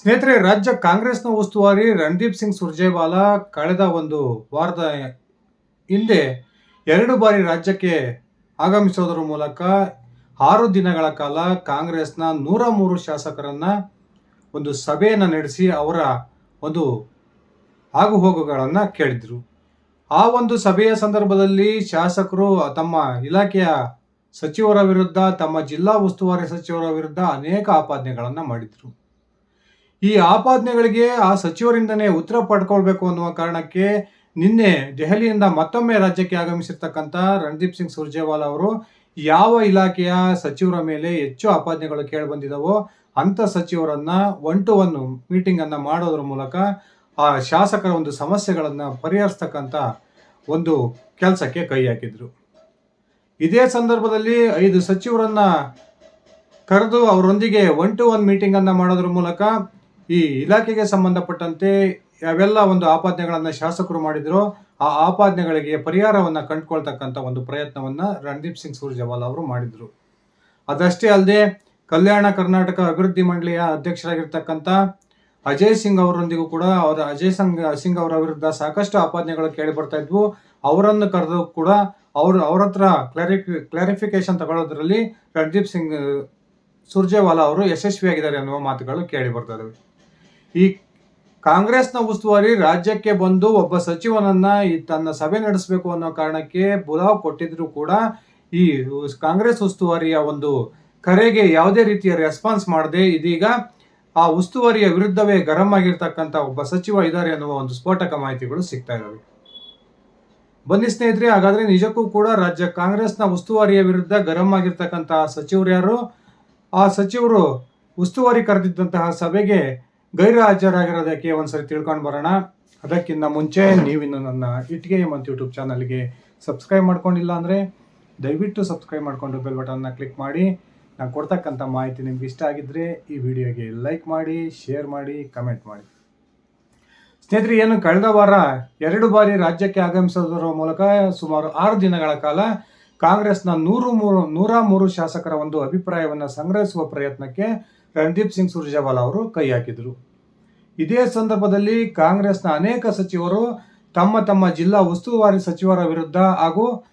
ಸ್ನೇಹಿತರೆ, ರಾಜ್ಯ ಕಾಂಗ್ರೆಸ್ನ ಉಸ್ತುವಾರಿ ರಣದೀಪ್ ಸಿಂಗ್ ಸುರ್ಜೇವಾಲಾ ಕಳೆದ ಒಂದು ವಾರದ ಹಿಂದೆ ಎರಡು ಬಾರಿ ರಾಜ್ಯಕ್ಕೆ ಆಗಮಿಸೋದರ ಮೂಲಕ ಆರು ದಿನಗಳ ಕಾಲ ಕಾಂಗ್ರೆಸ್ನ ನೂರ ಮೂರು ಶಾಸಕರನ್ನ ಒಂದು ಸಭೆಯನ್ನು ನಡೆಸಿ ಅವರ ಒಂದು ಆಗುಹೋಗುಗಳನ್ನು ಕೇಳಿದ್ರು. ಆ ಒಂದು ಸಭೆಯ ಸಂದರ್ಭದಲ್ಲಿ ಶಾಸಕರು ತಮ್ಮ ಇಲಾಖೆಯ ಸಚಿವರ ವಿರುದ್ಧ, ತಮ್ಮ ಜಿಲ್ಲಾ ಉಸ್ತುವಾರಿ ಸಚಿವರ ವಿರುದ್ಧ ಅನೇಕ ಆಪಾದನೆಗಳನ್ನು ಮಾಡಿದ್ರು. ಈ ಆಪಾದನೆಗಳಿಗೆ ಆ ಸಚಿವರಿಂದನೇ ಉತ್ತರ ಪಡ್ಕೊಳ್ಬೇಕು ಅನ್ನುವ ಕಾರಣಕ್ಕೆ ನಿನ್ನೆ ದೆಹಲಿಯಿಂದ ಮತ್ತೊಮ್ಮೆ ರಾಜ್ಯಕ್ಕೆ ಆಗಮಿಸಿರ್ತಕ್ಕಂಥ ರಣದೀಪ್ ಸಿಂಗ್ ಸುರ್ಜೇವಾಲಾ ಅವರು ಯಾವ ಇಲಾಖೆಯ ಸಚಿವರ ಮೇಲೆ ಹೆಚ್ಚು ಆಪಾದನೆಗಳು ಕೇಳಿ ಬಂದಿದವೋ ಅಂಥ ಸಚಿವರನ್ನ ಒನ್ ಟು ಒನ್ ಮೀಟಿಂಗ್ ಅನ್ನ ಮಾಡೋದ್ರ ಮೂಲಕ ಆ ಶಾಸಕರ ಒಂದು ಸಮಸ್ಯೆಗಳನ್ನು ಪರಿಹರಿಸ್ತಕ್ಕಂಥ ಒಂದು ಕೆಲಸಕ್ಕೆ ಕೈ ಹಾಕಿದ್ರು. ಇದೇ ಸಂದರ್ಭದಲ್ಲಿ ಐದು ಸಚಿವರನ್ನ ಕರೆದು ಅವರೊಂದಿಗೆ ಒನ್ ಟು ಒನ್ ಮೀಟಿಂಗ್ ಅನ್ನ ಮಾಡೋದ್ರ ಮೂಲಕ ಈ ಇಲಾಖೆಗೆ ಸಂಬಂಧಪಟ್ಟಂತೆ ಯಾವೆಲ್ಲ ಒಂದು ಆಪಾದನೆಗಳನ್ನು ಶಾಸಕರು ಮಾಡಿದ್ರು ಆ ಆಪಾದನೆಗಳಿಗೆ ಪರಿಹಾರವನ್ನ ಕಂಡುಕೊಳ್ತಕ್ಕಂಥ ಒಂದು ಪ್ರಯತ್ನವನ್ನ ರಣದೀಪ್ ಸಿಂಗ್ ಸುರ್ಜೇವಾಲಾ ಅವರು ಮಾಡಿದ್ರು. ಅದಷ್ಟೇ ಅಲ್ಲದೆ ಕಲ್ಯಾಣ ಕರ್ನಾಟಕ ಅಭಿವೃದ್ಧಿ ಮಂಡಳಿಯ ಅಧ್ಯಕ್ಷರಾಗಿರ್ತಕ್ಕಂಥ ಅಜಯ್ ಸಿಂಗ್ ಅವರೊಂದಿಗೂ ಕೂಡ ಅವರ ಅಜಯ್ ಸಿಂಗ್ ಸಿಂಗ್ ಅವರ ವಿರುದ್ಧ ಸಾಕಷ್ಟು ಆಪಾದನೆಗಳು ಕೇಳಿ ಬರ್ತಾ ಇದ್ವು. ಅವರನ್ನು ಕರೆದು ಕೂಡ ಅವರು, ಅವ್ರ ಹತ್ರ ಕ್ಲಾರಿಫಿ ಕ್ಲಾರಿಫಿಕೇಶನ್ ತಗೊಳ್ಳೋದ್ರಲ್ಲಿ ರಣದೀಪ್ ಸಿಂಗ್, ಸುರ್ಜೇವಾಲಾ ಅವರು ಯಶಸ್ವಿಯಾಗಿದ್ದಾರೆ ಅನ್ನುವ ಮಾತುಗಳು ಕೇಳಿ ಬರ್ತಾ ಇದಾವೆ. ಈ ಕಾಂಗ್ರೆಸ್ನ ಉಸ್ತುವಾರಿ ರಾಜ್ಯಕ್ಕೆ ಬಂದು ಒಬ್ಬ ಸಚಿವನನ್ನ ಈ ತನ್ನ ಸಭೆ ನಡೆಸಬೇಕು ಅನ್ನೋ ಕಾರಣಕ್ಕೆ ಬುಲಾವ್ ಕೊಟ್ಟಿದ್ರು ಕೂಡ ಈ ಕಾಂಗ್ರೆಸ್ ಉಸ್ತುವಾರಿಯ ಒಂದು ಕರೆಗೆ ಯಾವುದೇ ರೀತಿಯ ರೆಸ್ಪಾನ್ಸ್ ಮಾಡದೆ ಇದೀಗ ಆ ಉಸ್ತುವಾರಿಯ ವಿರುದ್ಧವೇ ಗರಂ ಆಗಿರ್ತಕ್ಕಂಥ ಒಬ್ಬ ಸಚಿವ ಇದ್ದಾರೆ ಅನ್ನುವ ಒಂದು ಸ್ಫೋಟಕ ಮಾಹಿತಿಗಳು ಸಿಗ್ತಾ ಇದಾವೆ. ಬನ್ನಿ ಸ್ನೇಹಿತರೆ, ಹಾಗಾದ್ರೆ ನಿಜಕ್ಕೂ ಕೂಡ ರಾಜ್ಯ ಕಾಂಗ್ರೆಸ್ನ ಉಸ್ತುವಾರಿಯ ವಿರುದ್ಧ ಗರಂ ಆಗಿರ್ತಕ್ಕಂತಹ ಸಚಿವರು ಯಾರು? ಆ ಸಚಿವರು ಉಸ್ತುವಾರಿ ಕರೆದಿದ್ದಂತಹ ಸಭೆಗೆ ಗೈರು ಹಾಜರಾಗಿರೋದಕ್ಕೆ ಒಂದ್ಸರಿ ತಿಳ್ಕೊಂಡು ಬರೋಣ. ಅದಕ್ಕಿಂತ ಮುಂಚೆ ನೀವಿನ್ನು ನನ್ನ ಇಟ್ಗೆ ಮತ್ತು ಯೂಟ್ಯೂಬ್ ಚಾನಲ್ಗೆ ಸಬ್ಸ್ಕ್ರೈಬ್ ಮಾಡ್ಕೊಂಡಿಲ್ಲ ಅಂದರೆ ದಯವಿಟ್ಟು ಸಬ್ಸ್ಕ್ರೈಬ್ ಮಾಡ್ಕೊಂಡು ಬೆಲ್ ಬಟನ್ನ ಕ್ಲಿಕ್ ಮಾಡಿ. ನಾನು ಕೊಡ್ತಕ್ಕಂಥ ಮಾಹಿತಿ ನಿಮ್ಗೆ ಇಷ್ಟ ಆಗಿದ್ದರೆ ಈ ವಿಡಿಯೋಗೆ ಲೈಕ್ ಮಾಡಿ, ಶೇರ್ ಮಾಡಿ, ಕಮೆಂಟ್ ಮಾಡಿ. ಸ್ನೇಹಿತರೆ, ಏನು ಕಳೆದ ವಾರ ಎರಡು ಬಾರಿ ರಾಜ್ಯಕ್ಕೆ ಆಗಮಿಸೋದರ ಮೂಲಕ ಸುಮಾರು ಆರು ದಿನಗಳ ಕಾಲ ಕಾಂಗ್ರೆಸ್ನ ನೂರು ಮೂರು, ನೂರ ಮೂರು ಶಾಸಕರ ಒಂದು ಅಭಿಪ್ರಾಯವನ್ನು ಸಂಗ್ರಹಿಸುವ ಪ್ರಯತ್ನಕ್ಕೆ ರಣದೀಪ್ ಸಿಂಗ್ ಸುರ್ಜೇವಾಲಾ ಅವರು ಕೈ ಹಾಕಿದರು. ಇದೇ ಸಂದರ್ಭದಲ್ಲಿ ಕಾಂಗ್ರೆಸ್ನ ಅನೇಕ ಸಚಿವರು ತಮ್ಮ ತಮ್ಮ ಜಿಲ್ಲಾ ಉಸ್ತುವಾರಿ ಸಚಿವರ ವಿರುದ್ಧ ಹಾಗೂ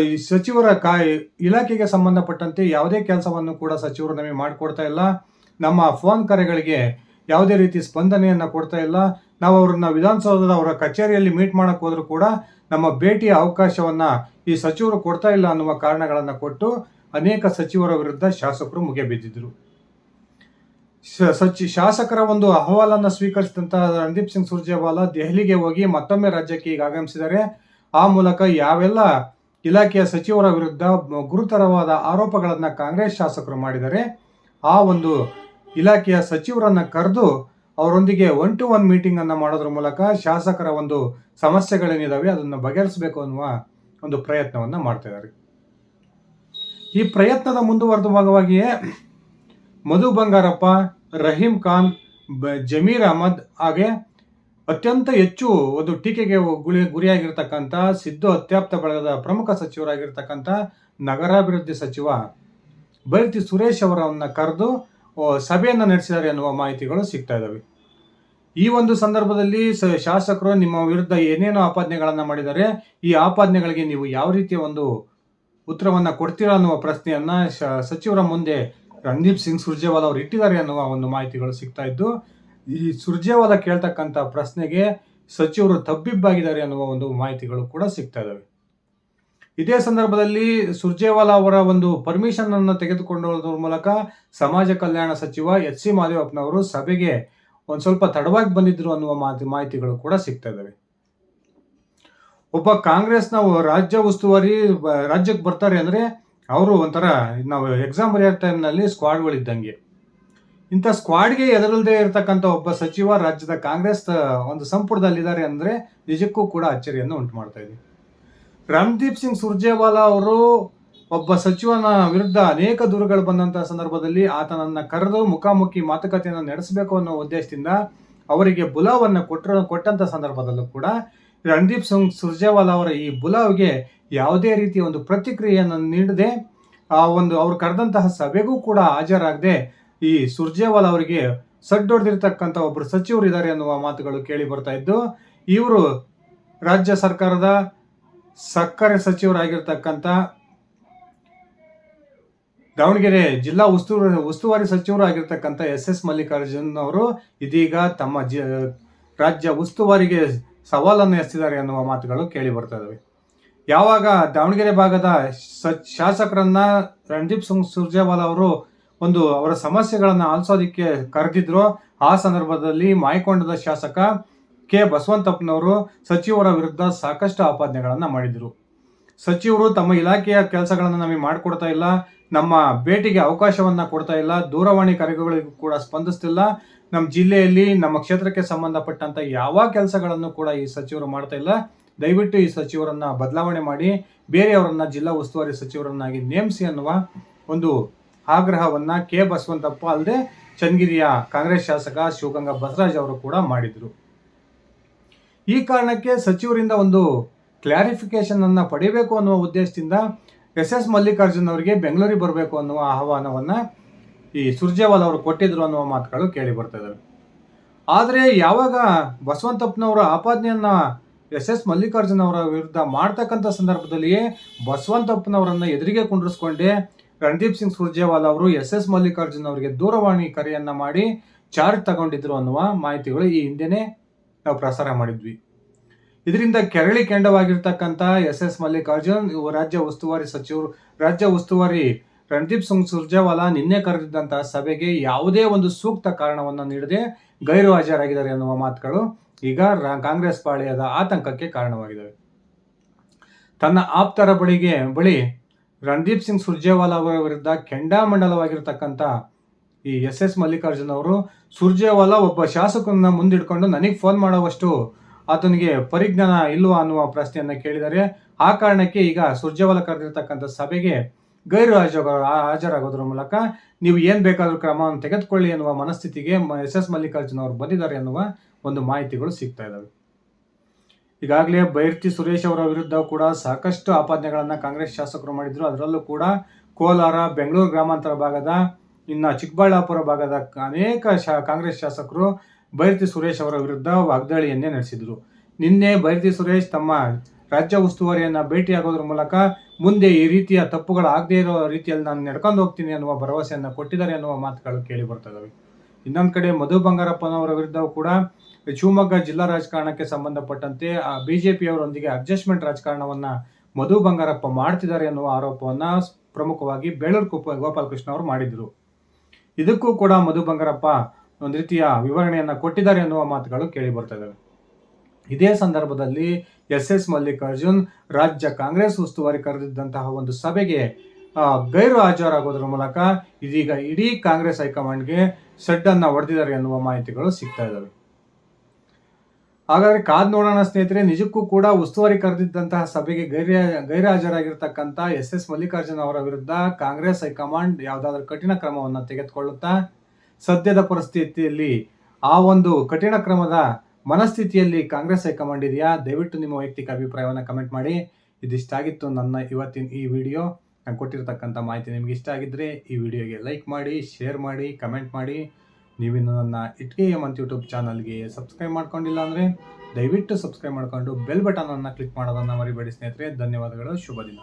ಈ ಸಚಿವರ ಕಾ, ಇಲಾಖೆಗೆ ಸಂಬಂಧಪಟ್ಟಂತೆ ಯಾವುದೇ ಕೆಲಸವನ್ನು ಕೂಡ ಸಚಿವರು ನಮಗೆ ಮಾಡಿಕೊಡ್ತಾ ಇಲ್ಲ. ನಮ್ಮ ಫೋನ್ ಕರೆಗಳಿಗೆ ಯಾವುದೇ ರೀತಿ ಸ್ಪಂದನೆಯನ್ನು ಕೊಡ್ತಾ ಇಲ್ಲ. ನಾವು ಅವ್ರನ್ನ ವಿಧಾನಸೌಧದ ಅವರ ಕಚೇರಿಯಲ್ಲಿ ಮೀಟ್ ಮಾಡಕ್ಕೆ ಹೋದರೂ ಕೂಡ ನಮ್ಮ ಭೇಟಿಯ ಅವಕಾಶವನ್ನ ಈ ಸಚಿವರು ಕೊಡ್ತಾ ಇಲ್ಲ ಅನ್ನುವ ಕಾರಣಗಳನ್ನು ಕೊಟ್ಟು ಅನೇಕ ಸಚಿವರ ವಿರುದ್ಧ ಶಾಸಕರು ಮುಗಿಬಿದ್ದಿದ್ರು. ಶ- ಸಚಿ ಶಾಸಕರ ಒಂದು ಅಹವಾಲನ್ನು ಸ್ವೀಕರಿಸಿದಂತ ರಣದೀಪ್ ಸಿಂಗ್ ಸುರ್ಜೇವಾಲ ದೆಹಲಿಗೆ ಹೋಗಿ ಮತ್ತೊಮ್ಮೆ ರಾಜ್ಯಕ್ಕೆ ಈಗ ಆಗಮಿಸಿದ್ದಾರೆ. ಆ ಮೂಲಕ ಯಾವೆಲ್ಲ ಇಲಾಖೆಯ ಸಚಿವರ ವಿರುದ್ಧ ಗುರುತರವಾದ ಆರೋಪಗಳನ್ನು ಕಾಂಗ್ರೆಸ್ ಶಾಸಕರು ಮಾಡಿದರೆ ಆ ಒಂದು ಇಲಾಖೆಯ ಸಚಿವರನ್ನ ಕರೆದು ಅವರೊಂದಿಗೆ ಒನ್ ಟು ಒನ್ ಮೀಟಿಂಗ್ ಅನ್ನ ಮಾಡೋದ್ರ ಮೂಲಕ ಶಾಸಕರ ಒಂದು ಸಮಸ್ಯೆಗಳೇನಿದಾವೆ ಅದನ್ನು ಬಗೆಹರಿಸಬೇಕು ಅನ್ನುವ ಒಂದು ಪ್ರಯತ್ನವನ್ನ ಮಾಡ್ತಾ ಈ ಪ್ರಯತ್ನದ ಮುಂದುವರೆದ ಭಾಗವಾಗಿಯೇ ಮಧು ಬಂಗಾರಪ್ಪ, ರಹೀಂ ಖಾನ್, ಬ- ಜಮೀರ್ ಅಹಮದ್ ಹಾಗೆ ಅತ್ಯಂತ ಹೆಚ್ಚು ಒಂದು ಟೀಕೆಗೆ ಗುಳಿ ಗುರಿಯಾಗಿರ್ತಕ್ಕಂಥ ಸಿದ್ದು ಅತ್ಯಾಪ್ತ ಬಳಗದ ಪ್ರಮುಖ ಸಚಿವರಾಗಿರ್ತಕ್ಕಂಥ ನಗರಾಭಿವೃದ್ಧಿ ಸಚಿವ ಬೈರ್ತಿ ಸುರೇಶ್ ಅವರನ್ನ ಕರೆದು ಸಭೆಯನ್ನು ನಡೆಸಿದ್ದಾರೆ ಎನ್ನುವ ಮಾಹಿತಿಗಳು ಸಿಗ್ತಾ ಇದ್ದಾವೆ ಈ ಒಂದು ಸಂದರ್ಭದಲ್ಲಿ ಶಾಸಕರು ನಿಮ್ಮ ವಿರುದ್ಧ ಏನೇನು ಆಪಾದನೆಗಳನ್ನು ಮಾಡಿದ್ದಾರೆ, ಈ ಆಪಾದನೆಗಳಿಗೆ ನೀವು ಯಾವ ರೀತಿಯ ಒಂದು ಉತ್ತರವನ್ನು ಕೊಡ್ತೀರಾ ಅನ್ನುವ ಪ್ರಶ್ನೆಯನ್ನ ಸಚಿವರ ಮುಂದೆ ರಣದೀಪ್ ಸಿಂಗ್ ಸುರ್ಜೇವಾಲಾ ಅವರು ಇಟ್ಟಿದ್ದಾರೆ ಅನ್ನುವ ಒಂದು ಮಾಹಿತಿಗಳು ಸಿಗ್ತಾ ಇದ್ದು, ಈ ಸುರ್ಜೇವಾಲಾ ಕೇಳ್ತಕ್ಕಂಥ ಪ್ರಶ್ನೆಗೆ ಸಚಿವರು ತಬ್ಬಿಬ್ಬಾಗಿದ್ದಾರೆ ಅನ್ನುವ ಒಂದು ಮಾಹಿತಿಗಳು ಕೂಡ ಸಿಗ್ತಾ ಇದ್ದಾವೆ. ಇದೇ ಸಂದರ್ಭದಲ್ಲಿ ಸುರ್ಜೇವಾಲಾ ಅವರ ಒಂದು ಪರ್ಮಿಷನ್ ಅನ್ನು ತೆಗೆದುಕೊಳ್ಳುವುದರ ಮೂಲಕ ಸಮಾಜ ಕಲ್ಯಾಣ ಸಚಿವ ಎಚ್ ಸಿ ಮಾದೇವಪ್ಪನವರು ಸಭೆಗೆ ಒಂದು ಸ್ವಲ್ಪ ತಡವಾಗಿ ಬಂದಿದ್ರು ಅನ್ನುವ ಮಾಹಿತಿಗಳು ಕೂಡ ಸಿಗ್ತಾ ಇದ್ದಾವೆ. ಒಬ್ಬ ಕಾಂಗ್ರೆಸ್ನ ರಾಜ್ಯ ಉಸ್ತುವಾರಿ, ರಾಜ್ಯಕ್ಕೆ ಬರ್ತಾರೆ ಅಂದ್ರೆ ಅವರು ಒಂಥರ, ನಾವು ಎಕ್ಸಾಮ್ ಬರೆಯೋ ಟೈಮ್ನಲ್ಲಿ ಸ್ಕ್ವಾಡ್ಗಳಿದ್ದಂಗೆ ಇಂಥ ಸ್ಕ್ವಾಡ್ಗೆ ಎದುರಲ್ಲದೆ ಇರತಕ್ಕಂಥ ಒಬ್ಬ ಸಚಿವ ರಾಜ್ಯದ ಕಾಂಗ್ರೆಸ್ ಒಂದು ಸಂಪುಟದಲ್ಲಿದ್ದಾರೆ ಅಂದರೆ ನಿಜಕ್ಕೂ ಕೂಡ ಅಚ್ಚರಿಯನ್ನು ಉಂಟು ಮಾಡ್ತಾ ಇದೆ. ರಣದೀಪ್ ಸಿಂಗ್ ಸುರ್ಜೇವಾಲಾ ಅವರು ಒಬ್ಬ ಸಚಿವನ ವಿರುದ್ಧ ಅನೇಕ ದೂರುಗಳು ಬಂದಂತಹ ಸಂದರ್ಭದಲ್ಲಿ ಆತನನ್ನು ಕರೆದು ಮುಖಾಮುಖಿ ಮಾತುಕತೆಯನ್ನು ನಡೆಸಬೇಕು ಅನ್ನೋ ಉದ್ದೇಶದಿಂದ ಅವರಿಗೆ ಬುಲಾವನ್ನು ಕೊಟ್ಟರು ಕೊಟ್ಟಂತ ಸಂದರ್ಭದಲ್ಲೂ ಕೂಡ ರಣದೀಪ್ ಸಿಂಗ್ ಸುರ್ಜೇವಾಲಾ ಅವರ ಈ ಬುಲಾವ್ಗೆ ಯಾವುದೇ ರೀತಿಯ ಒಂದು ಪ್ರತಿಕ್ರಿಯೆಯನ್ನು ನೀಡದೆ, ಆ ಒಂದು ಅವರು ಕರೆದಂತಹ ಸಭೆಗೂ ಕೂಡ ಹಾಜರಾಗದೆ ಈ ಸುರ್ಜೇವಾಲಾ ಅವರಿಗೆ ಸಡ್ಡೊಡ್ದಿರ್ತಕ್ಕಂಥ ಒಬ್ಬರು ಸಚಿವರು ಇದ್ದಾರೆ ಅನ್ನುವ ಮಾತುಗಳು ಕೇಳಿ ಬರ್ತಾ ಇದ್ದು, ಇವರು ರಾಜ್ಯ ಸರ್ಕಾರದ ಸಕ್ಕರೆ ಸಚಿವರಾಗಿರ್ತಕ್ಕಂಥ ದಾವಣಗೆರೆ ಜಿಲ್ಲಾ ಉಸ್ತುವಾರಿ ಉಸ್ತುವಾರಿ ಸಚಿವರು ಆಗಿರ್ತಕ್ಕಂಥ ಎಸ್ ಎಸ್ ಮಲ್ಲಿಕಾರ್ಜುನ್ ಅವರು ಇದೀಗ ತಮ್ಮ ಜಿ, ರಾಜ್ಯ ಉಸ್ತುವಾರಿಗೆ ಸವಾಲನ್ನು ಎಸ್ತಿದ್ದಾರೆ ಎನ್ನುವ ಮಾತುಗಳು ಕೇಳಿ ಬರ್ತಾ ಯಾವಾಗ ದಾವಣಗೆರೆ ಭಾಗದ ಶಾಸಕರನ್ನ ರಣದೀಪ್ ಸಿಂಗ್ ಸುರ್ಜೇವಾಲಾ ಅವರು ಒಂದು ಅವರ ಸಮಸ್ಯೆಗಳನ್ನು ಆಲಿಸೋದಕ್ಕೆ ಕರೆದಿದ್ರು, ಆ ಸಂದರ್ಭದಲ್ಲಿ ಮಾಯಕೊಂಡದ ಶಾಸಕ ಕೆ ಬಸವಂತಪ್ಪನವರು ಸಚಿವರ ವಿರುದ್ಧ ಸಾಕಷ್ಟು ಆಪಾದನೆಗಳನ್ನು ಮಾಡಿದರು. ಸಚಿವರು ತಮ್ಮ ಇಲಾಖೆಯ ಕೆಲಸಗಳನ್ನು ನಮಗೆ ಮಾಡಿಕೊಡ್ತಾ ಇಲ್ಲ, ನಮ್ಮ ಭೇಟಿಗೆ ಅವಕಾಶವನ್ನ ಕೊಡ್ತಾ ಇಲ್ಲ, ದೂರವಾಣಿ ಕರೆಗಳಿಗೂ ಕೂಡ ಸ್ಪಂದಿಸ್ತಿಲ್ಲ ನಮ್ಮ ಜಿಲ್ಲೆಯಲ್ಲಿ ನಮ್ಮ ಕ್ಷೇತ್ರಕ್ಕೆ ಸಂಬಂಧಪಟ್ಟಂತ ಯಾವ ಕೆಲಸಗಳನ್ನು ಕೂಡ ಈ ಸಚಿವರು ಮಾಡ್ತಾ ಇಲ್ಲ. ದಯವಿಟ್ಟು ಈ ಸಚಿವರನ್ನ ಬದಲಾವಣೆ ಮಾಡಿ, ಬೇರೆಯವರನ್ನ ಜಿಲ್ಲಾ ಉಸ್ತುವಾರಿ ಸಚಿವರನ್ನಾಗಿ ನೇಮಿಸಿ ಅನ್ನುವ ಒಂದು ಆಗ್ರಹವನ್ನ ಕೆ ಬಸವಂತಪ್ಪ ಅಲ್ಲದೆ ಚನ್ನಗಿರಿಯ ಕಾಂಗ್ರೆಸ್ ಶಾಸಕ ಶಿವಗಂಗಾ ಬಸವರಾಜ್ ಅವರು ಕೂಡ ಮಾಡಿದ್ರು. ಈ ಕಾರಣಕ್ಕೆ ಸಚಿವರಿಂದ ಒಂದು ಕ್ಲಾರಿಫಿಕೇಶನ್ ಅನ್ನ ಪಡಿಬೇಕು ಅನ್ನುವ ಉದ್ದೇಶದಿಂದ ಎಸ್ ಎಸ್ ಮಲ್ಲಿಕಾರ್ಜುನ್ ಅವರಿಗೆ ಬೆಂಗಳೂರಿಗೆ ಬರಬೇಕು ಅನ್ನುವ ಆಹ್ವಾನವನ್ನ ಈ ಸುರ್ಜೇವಾಲ್ ಅವರು ಕೊಟ್ಟಿದ್ರು ಅನ್ನುವ ಮಾತುಗಳು ಕೇಳಿ ಬರ್ತಾ ಇದ್ದಾವೆ ಆದರೆ ಯಾವಾಗ ಬಸವಂತಪ್ಪನವರ ಆಪಾದನೆಯನ್ನ ಎಸ್ ಎಸ್ ಮಲ್ಲಿಕಾರ್ಜುನ್ ಅವರ ವಿರುದ್ಧ ಮಾಡ್ತಕ್ಕಂಥ ಸಂದರ್ಭದಲ್ಲಿಯೇ ಬಸವಂತಪ್ಪನವರನ್ನ ಎದುರಿಗೆ ಕುಂಡ್ರಿಸ್ಕೊಂಡೆ ರಣದೀಪ್ ಸಿಂಗ್ ಸುರ್ಜೇವಾಲ್ ಅವರು ಎಸ್ ಎಸ್ ಮಲ್ಲಿಕಾರ್ಜುನ್ ಅವರಿಗೆ ದೂರವಾಣಿ ಕರೆಯನ್ನ ಮಾಡಿ ಚಾರ್ಜ್ ತಗೊಂಡಿದ್ರು ಅನ್ನುವ ಮಾಹಿತಿಗಳು ಈ ಹಿಂದೆನೆ ನಾವು ಪ್ರಸಾರ ಮಾಡಿದ್ವಿ. ಇದರಿಂದ ಕೆರಳಿ ಕೆಂಡವಾಗಿರ್ತಕ್ಕಂಥ ಎಸ್ ಎಸ್ ಮಲ್ಲಿಕಾರ್ಜುನ್ ರಾಜ್ಯ ಉಸ್ತುವಾರಿ ಸಚಿವರು, ರಾಜ್ಯ ಉಸ್ತುವಾರಿ ರಣದೀಪ್ ಸಿಂಗ್ ಸುರ್ಜೇವಾಲಾ ನಿನ್ನೆ ಕರೆದಿದ್ದಂತಹ ಸಭೆಗೆ ಯಾವುದೇ ಒಂದು ಸೂಕ್ತ ಕಾರಣವನ್ನು ನೀಡದೆ ಗೈರು ಹಾಜರಾಗಿದ್ದಾರೆ ಅನ್ನುವ ಮಾತುಗಳು ಈಗ ಕಾಂಗ್ರೆಸ್ ಪಾಳೆಯದ ಆತಂಕಕ್ಕೆ ಕಾರಣವಾಗಿದೆ ತನ್ನ ಆಪ್ತರ ಬಳಿಗೆ ಬಳಿ ರಣದೀಪ್ ಸಿಂಗ್ ಸುರ್ಜೇವಾಲಾ ಅವರ ವಿರುದ್ಧ ಕೆಂಡಾಮಂಡಲವಾಗಿರ್ತಕ್ಕಂಥ ಈ ಎಸ್ ಎಸ್ ಮಲ್ಲಿಕಾರ್ಜುನ್ ಅವರು ಸುರ್ಜೇವಾಲಾ ಒಬ್ಬ ಶಾಸಕನ ಮುಂದಿಡ್ಕೊಂಡು ನನಗೆ ಫೋನ್ ಮಾಡುವಷ್ಟು ಆತನಿಗೆ ಪರಿಜ್ಞಾನ ಇಲ್ವಾ ಅನ್ನುವ ಪ್ರಶ್ನೆಯನ್ನ ಕೇಳಿದರೆ ಆ ಕಾರಣಕ್ಕೆ ಈಗ ಸುರ್ಜೇವಾಲಾ ಕರೆದಿರ್ತಕ್ಕಂಥ ಸಭೆಗೆ ಗೈರು ಹಾಜರ ಹಾಜರಾಗೋದ್ರ ಮೂಲಕ ನೀವು ಏನು ಬೇಕಾದರೂ ಕ್ರಮವನ್ನು ತೆಗೆದುಕೊಳ್ಳಿ ಎನ್ನುವ ಮನಸ್ಥಿತಿಗೆ ಎಸ್ ಎಸ್ ಮಲ್ಲಿಕಾರ್ಜುನ್ ಅವರು ಬಂದಿದ್ದಾರೆ ಎನ್ನುವ ಒಂದು ಮಾಹಿತಿಗಳು ಸಿಗ್ತಾ ಇದ್ದಾವೆ ಈಗಾಗಲೇ ಬೈರ್ತಿ ಸುರೇಶ್ ಅವರ ವಿರುದ್ಧ ಕೂಡ ಸಾಕಷ್ಟು ಆಪಾದನೆಗಳನ್ನು ಕಾಂಗ್ರೆಸ್ ಶಾಸಕರು ಮಾಡಿದ್ರು. ಅದರಲ್ಲೂ ಕೂಡ ಕೋಲಾರ, ಬೆಂಗಳೂರು ಗ್ರಾಮಾಂತರ ಭಾಗದ, ಇನ್ನ ಚಿಕ್ಕಬಳ್ಳಾಪುರ ಭಾಗದ ಅನೇಕ ಶಾ, ಕಾಂಗ್ರೆಸ್ ಶಾಸಕರು ಬೈರ್ತಿ ಸುರೇಶ್ ಅವರ ವಿರುದ್ಧ ವಾಗ್ದಾಳಿಯನ್ನೇ ನಡೆಸಿದ್ರು. ನಿನ್ನೆ ಬೈರ್ತಿ ಸುರೇಶ್ ತಮ್ಮ ರಾಜ್ಯ ಉಸ್ತುವಾರಿಯನ್ನು ಭೇಟಿಯಾಗೋದ್ರ ಮೂಲಕ ಮುಂದೆ ಈ ರೀತಿಯ ತಪ್ಪುಗಳು ಇರೋ ರೀತಿಯಲ್ಲಿ ನಾನು ನಡ್ಕೊಂಡು ಹೋಗ್ತೀನಿ ಅನ್ನುವ ಭರವಸೆಯನ್ನು ಕೊಟ್ಟಿದ್ದಾರೆ ಅನ್ನುವ ಮಾತುಗಳು ಕೇಳಿ ಬರ್ತದವೆ ಇನ್ನೊಂದು ಕಡೆ ಮಧು ಬಂಗಾರಪ್ಪನವರ ವಿರುದ್ಧ ಕೂಡ ಶಿವಮೊಗ್ಗ ಜಿಲ್ಲಾ ರಾಜಕಾರಣಕ್ಕೆ ಸಂಬಂಧಪಟ್ಟಂತೆ ಬಿಜೆಪಿಯವರೊಂದಿಗೆ ಅಡ್ಜಸ್ಟ್ಮೆಂಟ್ ರಾಜಕಾರಣವನ್ನು ಮಧು ಬಂಗಾರಪ್ಪ ಮಾಡ್ತಿದ್ದಾರೆ ಅನ್ನುವ ಆರೋಪವನ್ನ ಪ್ರಮುಖವಾಗಿ ಬೇಳೂರು ಗೋಪಾಲಕೃಷ್ಣ ಅವರು ಮಾಡಿದ್ರು. ಇದಕ್ಕೂ ಕೂಡ ಮಧು ಬಂಗಾರಪ್ಪ ಒಂದು ರೀತಿಯ ವಿವರಣೆಯನ್ನು ಕೊಟ್ಟಿದ್ದಾರೆ ಎನ್ನುವ ಮಾತುಗಳು ಕೇಳಿ ಬರ್ತಾ ಇದ್ದಾವೆ ಇದೇ ಸಂದರ್ಭದಲ್ಲಿ ಎಸ್ ಎಸ್ ಮಲ್ಲಿಕಾರ್ಜುನ್ ರಾಜ್ಯ ಕಾಂಗ್ರೆಸ್ ಉಸ್ತುವಾರಿ ಕರೆದಿದ್ದಂತಹ ಒಂದು ಸಭೆಗೆ ಗೈರು ಹಾಜರಾಗೋದ್ರ ಮೂಲಕ ಇದೀಗ ಇಡೀ ಕಾಂಗ್ರೆಸ್ ಹೈಕಮಾಂಡ್ಗೆ ಸೆಡ್ಡನ್ನು ಹೊಡೆದಿದ್ದಾರೆ ಎನ್ನುವ ಮಾಹಿತಿಗಳು ಸಿಗ್ತಾ ಇದ್ದಾವೆ ಹಾಗಾದ್ರೆ ಕಾದ್ ನೋಡೋಣ ಸ್ನೇಹಿತರೆ, ನಿಜಕ್ಕೂ ಕೂಡ ಉಸ್ತುವಾರಿ ಕರೆದಿದ್ದಂತಹ ಸಭೆಗೆ ಗೈರ ಗೈರು ಹಾಜರಾಗಿರ್ತಕ್ಕಂಥ ಎಸ್ ಎಸ್ ಮಲ್ಲಿಕಾರ್ಜುನ್ ಅವರ ವಿರುದ್ಧ ಕಾಂಗ್ರೆಸ್ ಹೈಕಮಾಂಡ್ ಯಾವುದಾದ್ರೂ ಕಠಿಣ ಕ್ರಮವನ್ನು ತೆಗೆದುಕೊಳ್ಳುತ್ತಾ, ಸದ್ಯದ ಪರಿಸ್ಥಿತಿಯಲ್ಲಿ ಆ ಒಂದು ಕಠಿಣ ಕ್ರಮದ ಮನಸ್ಥಿತಿಯಲ್ಲಿ ಕಾಂಗ್ರೆಸ್ ಹೈಕಮಾಂಡ್ ಇದೆಯಾ? ದಯವಿಟ್ಟು ನಿಮ್ಮ ವೈಯಕ್ತಿಕ ಅಭಿಪ್ರಾಯವನ್ನು ಕಮೆಂಟ್ ಮಾಡಿ. ಇದಿಷ್ಟಾಗಿತ್ತು ನನ್ನ ಇವತ್ತಿನ ಈ ವಿಡಿಯೋ. ನಾನು ಕೊಟ್ಟಿರತಕ್ಕಂಥ ಮಾಹಿತಿ ನಿಮಗೆ ಇಷ್ಟ ಆಗಿದ್ದರೆ ಈ ವಿಡಿಯೋಗೆ ಲೈಕ್ ಮಾಡಿ ಶೇರ್ ಮಾಡಿ ಕಮೆಂಟ್ ಮಾಡಿ. ನೀವಿನ್ನು ನನ್ನ ಇಟ್ಕೆ ಅಂತ ಯೂಟ್ಯೂಬ್ ಚಾನಲ್ಗೆ ಸಬ್ಸ್ಕ್ರೈಬ್ ಮಾಡ್ಕೊಂಡಿಲ್ಲ ಅಂದರೆ ದಯವಿಟ್ಟು ಸಬ್ಸ್ಕ್ರೈಬ್ ಮಾಡಿಕೊಂಡು ಬೆಲ್ ಬಟನನ್ನು ಕ್ಲಿಕ್ ಮಾಡೋದನ್ನು ಮರಿಬೇಡಿ ಸ್ನೇಹಿತರೆ. ಧನ್ಯವಾದಗಳು, ಶುಭ ದಿನ.